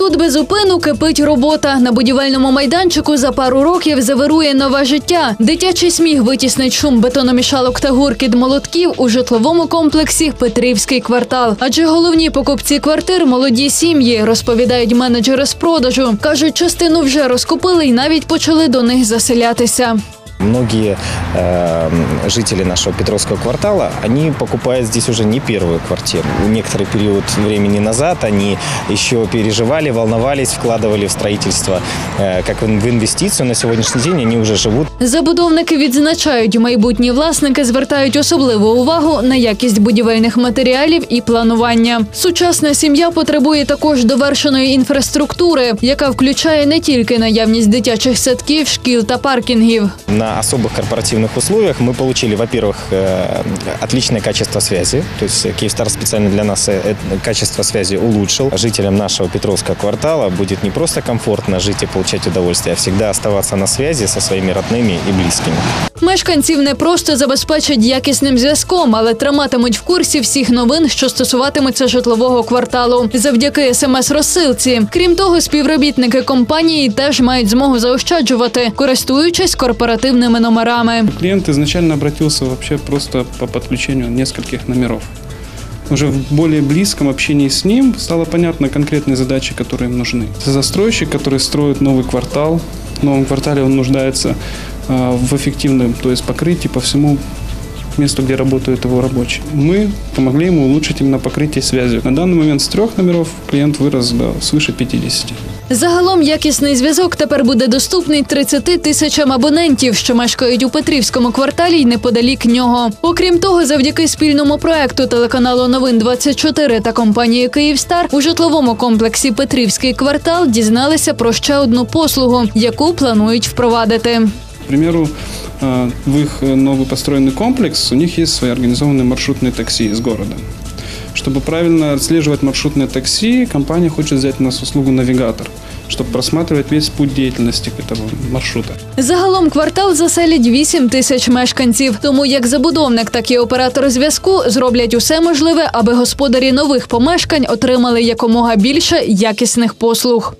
Тут без зупину кипить робота. На будівельному майданчику за пару років завирує нове життя. Дитячий сміх витіснить шум бетономішалок та гуркіт молотків у житловому комплексі Петрівський квартал. Адже головні покупці квартир молоді сім'ї, розповідають менеджери з продажу. кажуть, частину вже розкупили і навіть почали до них заселятися. Многие э, жители нашего Петровского квартала, они покупают здесь уже не первую квартиру. Некоторый период времени назад они еще переживали, волновались, вкладывали в строительство э, как в в инвестицию. На сегодняшний день они уже живут Забудовники відзначають, майбутні власники звертають особливу увагу на якість будівельних матеріалів і планування. Сучасна сім'я потребує також довершеної інфраструктури, яка включає не тільки наявність дитячих садків, шкіл та паркінгів. на особых корпоративных условиях. Мы получили, во-первых, э, отличное качество связи. То есть Киевстар специально для нас э, это качество связи улучшил. Жителям нашего Петровского квартала будет не просто комфортно жить и получать удовольствие, а всегда оставаться на связи со своими родными и близкими. Мешканців не просто забезпечать якісним зв'язком, але триматимуть в курсі всіх новин, що стосуватимуться житлового кварталу, завдяки смс-розсилці. Крім того, співробітники компанії теж мають змогу заощаджувати, користуючись корпоративними номерами. Клиент изначально обратился вообще просто по подключению нескольких номеров. Уже в более близком общении с ним стало понятно конкретные задачи, которые им нужны. Это застройщик, который строит новый квартал. В новом квартале он нуждается а, в эффективном, то есть покрытии по всему месту, где работают его рабочие. Мы помогли ему улучшить именно покрытие связью. На данный момент с трех номеров клиент вырос до свыше 50. Загалом якісний зв'язок тепер буде доступний 30 тисячам абонентів, що мешкають у Петрівському кварталі й неподалік нього. Окрім того, завдяки спільному проекту телеканалу Новин 24 та компанії Київстар у житловому комплексі Петрівський квартал дізналися про ще одну послугу, яку планують впровадити. К примеру, э, в их э, новый построенный комплекс у них есть свои организованные маршрутные такси из города. Чтобы правильно отслеживать маршрутное такси, компания хочет взять у нас услугу навигатор, чтобы просматривать весь путь деятельности этого маршрута. Загалом квартал заселять 8 тисяч мешканців. Тому як забудовник, так і оператор зв'язку зроблять усе можливе, аби господарі нових помешкань отримали якомога більше якісних послуг.